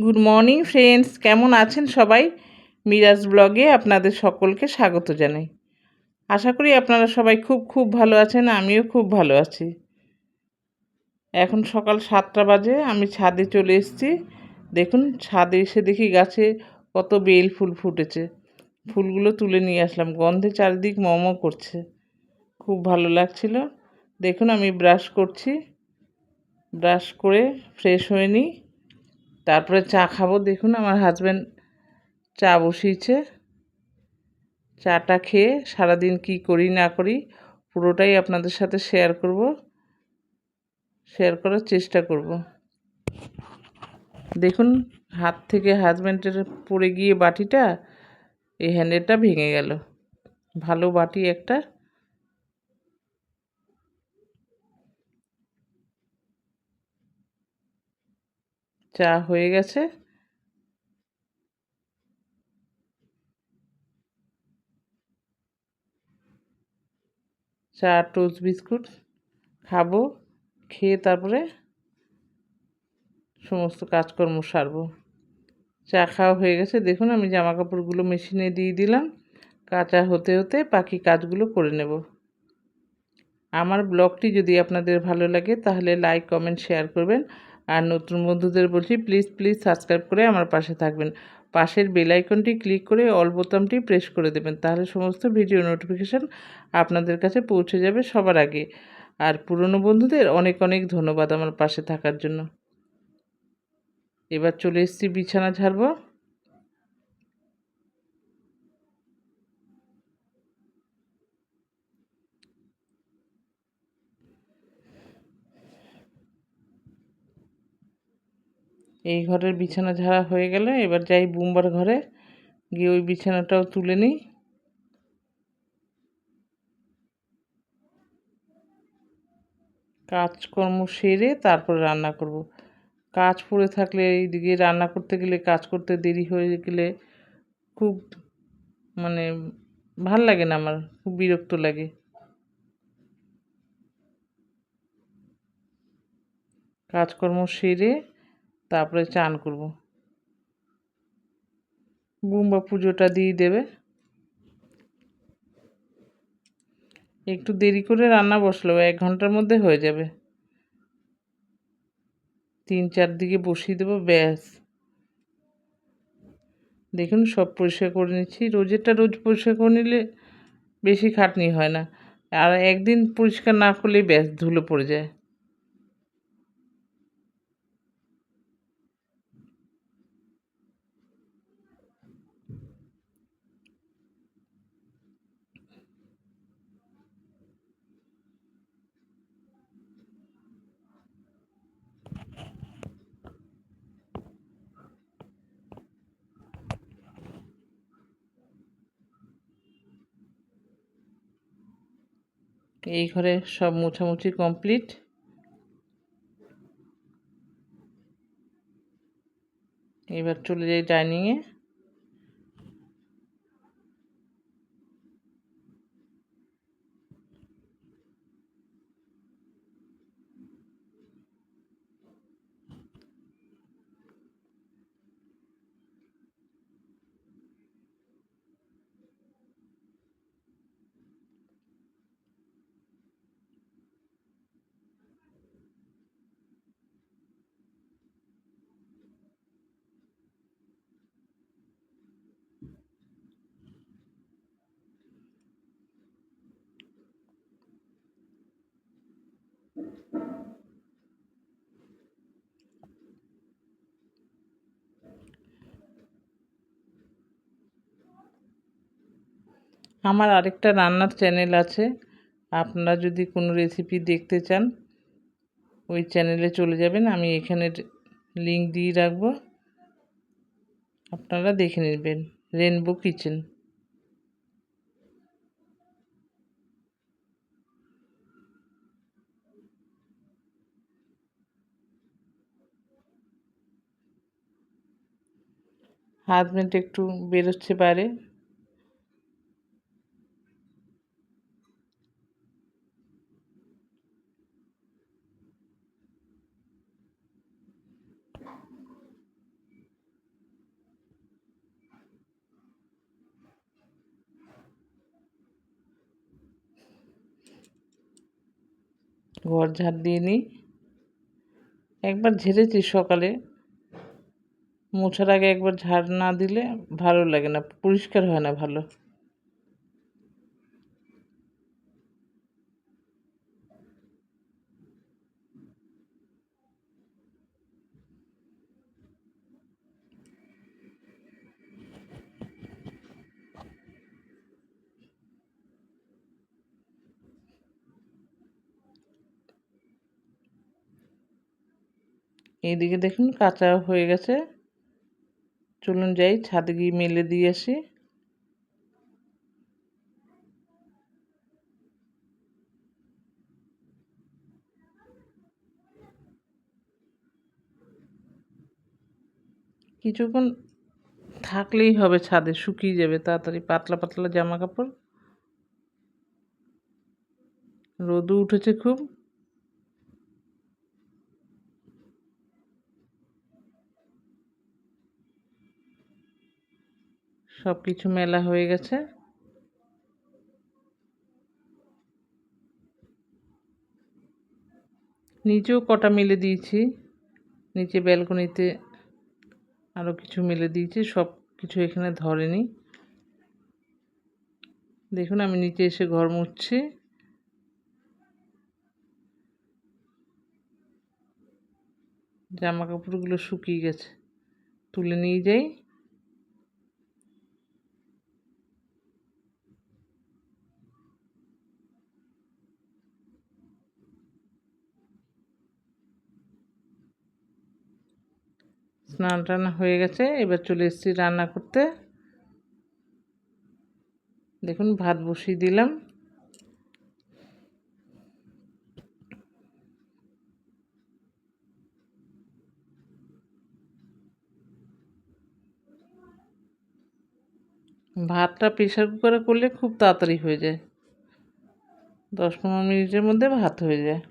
Good morning friends কেমন আছেন সবাই? মিরাজ ব্লগে আপনাদের সকলকে স্বাগত জানাই। আশা করি আপনারা সবাই খুব খুব ভালো আছেন, আমিও খুব ভালো আছি। এখন সকাল সাতটা বাজে, আমি ছাদে চলে এসেছি। দেখুন, ছাদে এসে দেখি গাছে কত বেল ফুল ফুটেছে। ফুলগুলো তুলে নিয়ে আসলাম। গন্ধে চারিদিক মম করছে। খুব ভালো লাগছিল। দেখুন, আমি ব্রাশ করছি। ব্রাশ করে ফ্রেশ হয়ে নিই। তারপরে চা খাব। দেখুন আমার হাজব্যান্ড চা বসিয়েছে। চাটা খেয়ে সারাদিন কি করি, না করি, পুরোটাই আপনাদের সাথে শেয়ার করব। শেয়ার করার চেষ্টা করব। দেখুন, হাত থেকে হাজব্যান্ডের পড়ে গিয়ে বাটিটা, এই হ্যান্ডেলটা ভেঙে গেল। ভালো বাটি একটা চা হয়ে গেছে। চা, টোস্ট, বিস্কুট খাব, খেয়ে তারপরে সমস্ত কাজকর্ম সারবো। চা খাওয়া হয়ে গেছে। দেখুন আমি জামা কাপড়গুলো মেশিনে দিয়ে দিলাম। কাঁচা হতে হতে বাকি কাজগুলো করে নেব। আমার ব্লগটি যদি আপনাদের ভালো লাগে তাহলে লাইক, কমেন্ট, শেয়ার করবেন। আর নতুন বন্ধুদের বলছি প্লিজ প্লিজ সাবস্ক্রাইব করে আমার পাশে থাকবেন। পাশের বেল আইকনটি ক্লিক করে অল বোতামটি প্রেস করে দেবেন, তাহলে সমস্ত ভিডিও নোটিফিকেশান আপনাদের কাছে পৌঁছে যাবে সবার আগে। আর পুরনো বন্ধুদের অনেক অনেক ধন্যবাদ আমার পাশে থাকার জন্য। এবার চলে এসেছি বিছানা ঝাড়বো। এই ঘরের বিছানা ঝাড়া হয়ে গেলে এবার যাই বুম্বার ঘরে। গিয়ে ওই বিছানাটাও তুলে নিই। কাজকর্ম সেরে তারপরে রান্না করব। কাজ পড়ে থাকলে এইদিকে রান্না করতে গেলে, কাজ করতে দেরি হয়ে গেলে খুব মানে ভালো লাগে না আমার, খুব বিরক্ত লাগে। কাজকর্ম সেরে তারপরে চান করব। বুম্বা পুজোটা দিয়ে দেবে। একটু দেরি করে রান্না বসল, এক ঘণ্টার মধ্যে হয়ে যাবে। তিন, চার দিকে বসিয়ে দেবো, ব্যাস। দেখুন, সব পরিষ্কার করে নিচ্ছি। রোজেরটা রোজ পরিষ্কার করে নিলে বেশি খাটনি হয় না। আর একদিন পরিষ্কার না করলেই ব্যাস, ধুলো পড়ে যায়। এই ঘরে সব মোছামুছি কমপ্লিট। এবার চলে যাই ডাইনিংয়ে। আমার আরেকটা রান্নার চ্যানেল আছে। আপনারা যদি কোনো রেসিপি দেখতে চান, ওই চ্যানেলে চলে যাবেন। আমি এখানে লিঙ্ক দিয়ে রাখব। আপনারা দেখে নেবেন। রেনবো কিচেন হাত একটু বেরোচ্ছে পারে। ঘর ঝাড় দিয়ে নিই। একবার ঝেড়েছি সকালে। মোছার আগে একবার ঝাড় না দিলে ভালো লাগে না, পরিষ্কার হয় না ভালো। এইদিকে দেখুন কাঁচা হয়ে গেছে। চলুন যাই, ছাদে গিয়ে মেলে দিয়ে আসি। কিছুক্ষণ থাকলেই হবে ছাদে, শুকিয়ে যাবে, তাড়াতাড়ি পাতলা পাতলা জামা কাপড়। রোদও উঠেছে খুব। সব কিছু মেলা হয়ে গেছে। নিচেও কটা মেলে দিয়েছি। নিচে ব্যালকনিতে আরও কিছু মেলে দিয়েছি সব কিছু এখানে ধরেনি। দেখুন, আমি নিচে এসে ঘর মুছছি। জামা কাপড়গুলো শুকিয়ে গেছে, তুলে নিয়ে যাই। স্নান টান হয়ে গেছে, এবার চলে এসেছি রান্না করতে। দেখুন, ভাত বসিয়ে দিলাম। ভাতটা প্রেশার কুকারে করলে খুব তাড়াতাড়ি হয়ে যায়। দশ পনেরো মিনিটের মধ্যে ভাত হয়ে যায়।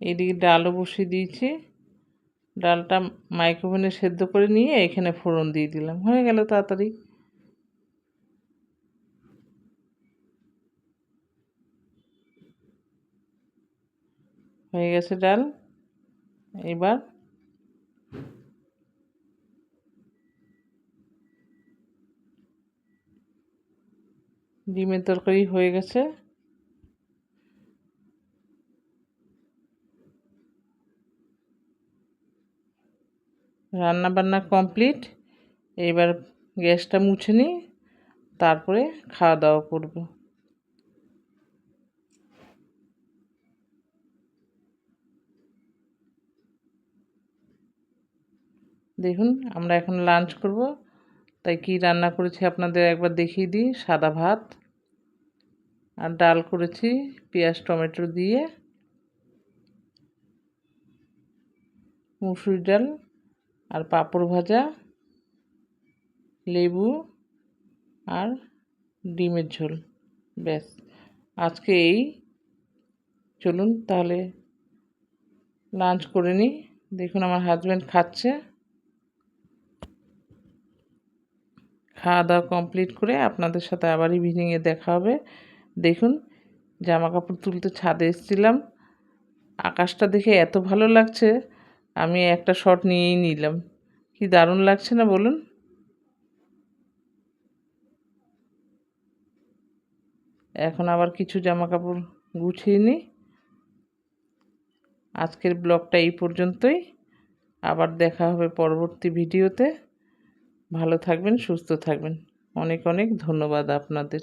এদিকে ডালও বসিয়ে দিয়েছি। ডালটা মাইক্রোভেনে সেদ্ধ করে নিয়ে এখানে ফোড়ন দিয়ে দিলাম। হয়ে গেল তাড়াতাড়ি। হয়ে গেছে ডাল। এবার ডিমের তরকারি হয়ে গেছে। রান্না বান্না কমপ্লিট। এবার গ্যাসটা মুছে নিই, তারপরে খাওয়া দাওয়া করব। দেখুন, আমরা এখন লাঞ্চ করব। তাই কি রান্না করেছি আপনাদের একবার দেখিয়ে দিই। সাদা ভাত আর ডাল করেছি, পেঁয়াজ, টমেটো দিয়ে। মুসুর ডাল আর পাঁপড় ভাজা, লেবু আর ডিমের ঝোল। ব্যাস। আজকে এই। চলুন তাহলে লাঞ্চ করে নিই। দেখুন আমার হাজব্যান্ড খাচ্ছে। খাওয়া দাওয়া কমপ্লিট করে আপনাদের সাথে আবার ইভিনিংয়ে দেখা হবে। দেখুন জামা কাপড় তুলতে ছাদে এসেছিলাম। আকাশটা দেখে এত ভালো লাগছে। আমি একটা শট নিয়েই নিলাম। কি দারুণ লাগছে না বলুন? এখন আবার কিছু জামা কাপড় গুছিয়ে নিই। আজকের ব্লগটা এই পর্যন্তই। আবার দেখা হবে পরবর্তী ভিডিওতে। ভালো থাকবেন, সুস্থ থাকবেন। অনেক অনেক ধন্যবাদ আপনাদের।